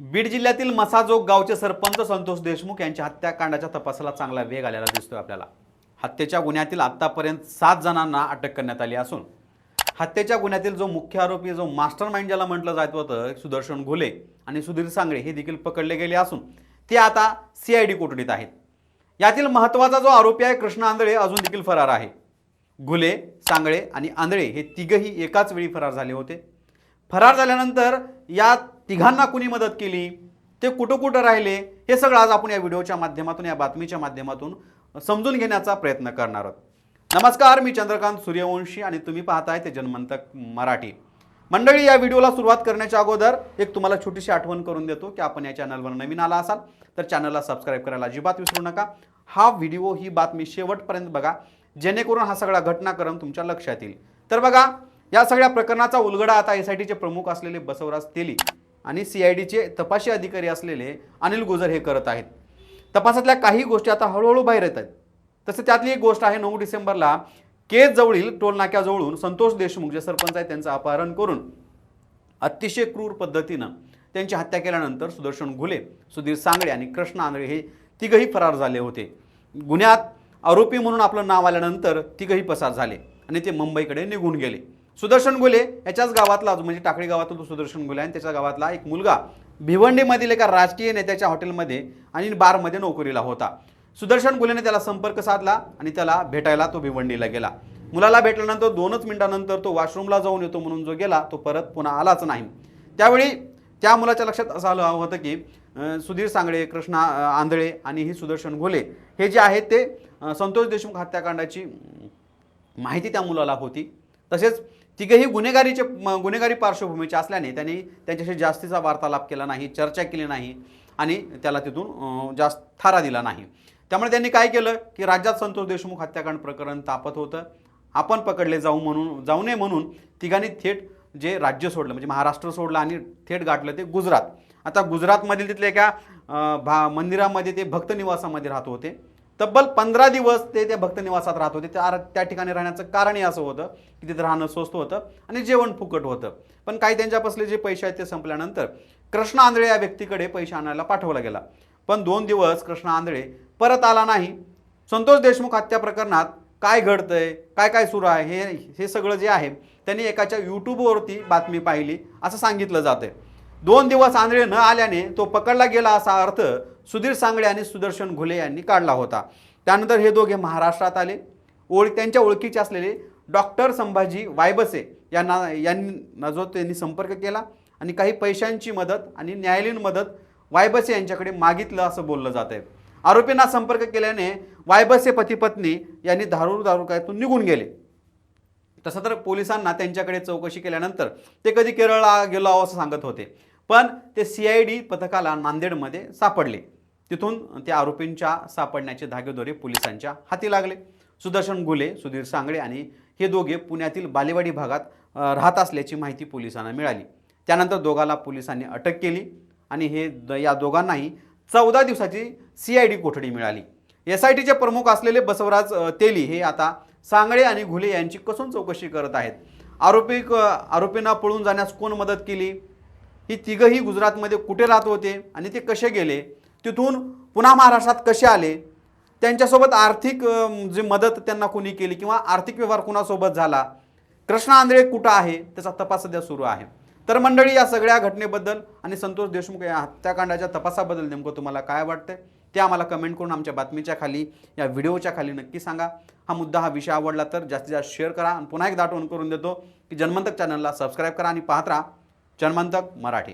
बीड जिल्ह्यातील मसाजोग गावचे सरपंच संतोष देशमुख यांच्या हत्याकांडाच्या तपासाला चांगला वेग आलेला दिसतोय आपल्याला. हत्येच्या गुन्ह्यातील आतापर्यंत सात जणांना अटक करण्यात आली असून हत्येच्या गुन्ह्यातील जो मुख्य आरोपी जो मास्टर माइंड ज्याला म्हटलं जात होतं सुदर्शन घुले आणि सुधीर सांगळे हे देखील पकडले गेले असून ते आता सी आय डी कोठडीत आहेत. यातील महत्त्वाचा जो आरोपी आहे कृष्ण आंधळे अजून देखील फरार आहे. घुले सांगळे आणि आंधळे हे तिघही एकाच वेळी फरार झाले होते. फरार झाल्यानंतर यात तिघांना कुणी मदत केली? ते कुठं कुठं राहिले? हे सगळं आज आपण या व्हिडिओच्या माध्यमातून या बातमीच्या माध्यमातून समजून घेण्याचा प्रयत्न करणार आहोत. नमस्कार मी चंद्रकांत सूर्यवंशी आणि तुम्ही पाहताय ते जनमंतक मराठी. मंडळी या व्हिडिओला सुरुवात करण्याच्या अगोदर एक तुम्हाला छोटीशी आठवण करून देतो की आपण या चॅनलवर नवीन आला असाल तर चॅनलला सबस्क्राईब करायला अजिबात विसरू नका. हा व्हिडिओ ही बातमी शेवटपर्यंत बघा. जेणेकरून हा सगळा घटनाक्रम तुमच्या लक्षात येईल. तर बघा या सगळ्या प्रकरणाचा उलगडा आता एस आय टीचे प्रमुख असलेले बसवराज तेली आणि सी आय डीचे तपाशी अधिकारी असलेले अनिल गुजर हे करत आहेत. तपासातल्या काही गोष्टी आता हळूहळू बाहेर येत आहेत. तसं त्यातली एक गोष्ट आहे नऊ डिसेंबरला केज जवळील संतोष देशमुख जे सरपंच आहेत त्यांचं अपहरण करून अतिशय क्रूर पद्धतीनं त्यांची हत्या केल्यानंतर सुदर्शन घुले सुधीर सांगळे आणि कृष्ण आंधळे हे तिघही फरार झाले होते. गुन्ह्यात आरोपी म्हणून आपलं नाव आल्यानंतर तिघही पसार झाले आणि ते मुंबईकडे निघून गेले. सुदर्शन घुले याच्याच गावातला म्हणजे टाकळी गावातला तो सुदर्शन घुले आणि त्याच्या गावातला एक मुलगा भिवंडीमधील एका राजकीय नेत्याच्या हॉटेलमध्ये आणि बारमध्ये नोकरीला होता. सुदर्शन गुलेने त्याला संपर्क साधला आणि त्याला भेटायला तो भिवंडीला गेला. मुलाला भेटल्यानंतर दोनच मिनिटानंतर तो वॉशरूमला जाऊन येतो म्हणून जो गेला तो परत पुन्हा आलाच नाही. त्यावेळी त्या मुलाच्या लक्षात असं आलं होतं की सुधीर सांगळे कृष्णा आंधळे आणि ही सुदर्शन घोले हे जे आहेत ते संतोष देशमुख हत्याकांडाची माहिती त्या मुलाला होती. तसेच तिघेही गुन्हेगारीचे म- गुन्हेगारी पार्श्वभूमीचे असल्याने त्यांनी त्यांच्याशी जास्तीचा वार्तालाप केला नाही चर्चा केली नाही आणि त्याला तिथून जास्त थारा दिला नाही. त्यामुळे त्यांनी काय केलं की राज्यात संतोष देशमुख हत्याकांड प्रकरण तापत होतं. आपण पकडले जाऊ म्हणून जाऊ नये म्हणून तिघांनी थेट जे राज्य सोडलं म्हणजे महाराष्ट्र सोडलं आणि थेट गाठलं ते गुजरात. आता गुजरातमधील तिथल्या एका भा मंदिरामध्ये ते भक्त निवासामध्ये राहत होते. तब्बल पंधरा दिवस ते त्या भक्त निवासात राहत होते. त्या त्या ठिकाणी राहण्याचं कारणही असं होतं की तिथे राहणं स्वस्त होतं आणि जेवण फुकट होतं. पण काही त्यांच्यापासले जे पैसे आहेत ते संपल्यानंतर कृष्ण आंधळे या व्यक्तीकडे पैसे आणायला पाठवला गेला. पण दोन दिवस कृष्ण आंधळे परत आला नाही. संतोष देशमुख हत्या प्रकरणात काय घडतंय काय काय सुरू आहे हे हे सगळं जे आहे त्यांनी एकाच्या यूट्यूबवरती बातमी पाहिली असं सांगितलं जातंय. दोन दिवस आंधळे न आल्याने तो पकडला गेला असा अर्थ सुधीर सांगळे आणि सुदर्शन घुले यांनी काढला होता. त्यानंतर हे दोघे महाराष्ट्रात आले. ओळ त्यांच्या ओळखीचे असलेले डॉक्टर संभाजी वायबसे यांना यांना जो त्यांनी संपर्क केला आणि काही पैशांची मदत आणि न्यायालयीन मदत वायबसे यांच्याकडे मागितलं असं बोललं जात आहे आरोपींना संपर्क केल्याने वायबसे पतीपत्नी यांनी धारूर दारुकायातून निघून गेले. तसं तर पोलिसांना त्यांच्याकडे चौकशी केल्यानंतर ते कधी केरळला गेलो असं सांगत होते. पण ते सी आय डी पथकाला नांदेडमध्ये सापडले. तिथून त्या आरोपींच्या सापडण्याचे धागेदोरे पोलिसांच्या हाती लागले. सुदर्शन गुले सुधीर सांगळे आणि हे दोघे पुण्यातील बालेवाडी भागात राहत असल्याची माहिती पोलिसांना मिळाली. त्यानंतर दोघाला पोलिसांनी अटक केली आणि हे द- या दोघांनाही चौदा दिवसाची सी आय डी कोठडी मिळाली. एस आय टीचे प्रमुख असलेले बसवराज तेली हे आता सांगळे आणि घुले यांची कसून चौकशी करत आहेत? आरोपी क- आरोपींना पळून जाण्यास कोण मदत केली? ही तिघंही गुजरातमध्ये कुठे राहत होते आणि ते कसे गेले तिथून पुन्हा महाराष्ट्रात कसे आले त्यांच्यासोबत आर्थिक जी मदत त्यांना कोणी केली किंवा आर्थिक व्यवहार कुणासोबत झाला कृष्णा आंधळे कुठं आहे त्याचा तपास सध्या सुरू आहे. तर मंडळी या सगळ्या घटनेबद्दल आणि संतोष देशमुख या हत्याकांडाच्या तपासाबद्दल नेमकं तुम्हाला काय वाटतं ते आम्हाला कमेंट करून आमच्या बातमीच्या खाली या व्हिडिओच्या खाली नक्की सांगा. हा मुद्दा हा विषय आवडला तर जास्तीत जास्त शेअर करा आणि पुन्हा एकदा आठवण करून देतो की जन्मंतक चॅनलला सबस्क्राईब करा आणि पाहत राहा. जन्मांतक मराठी.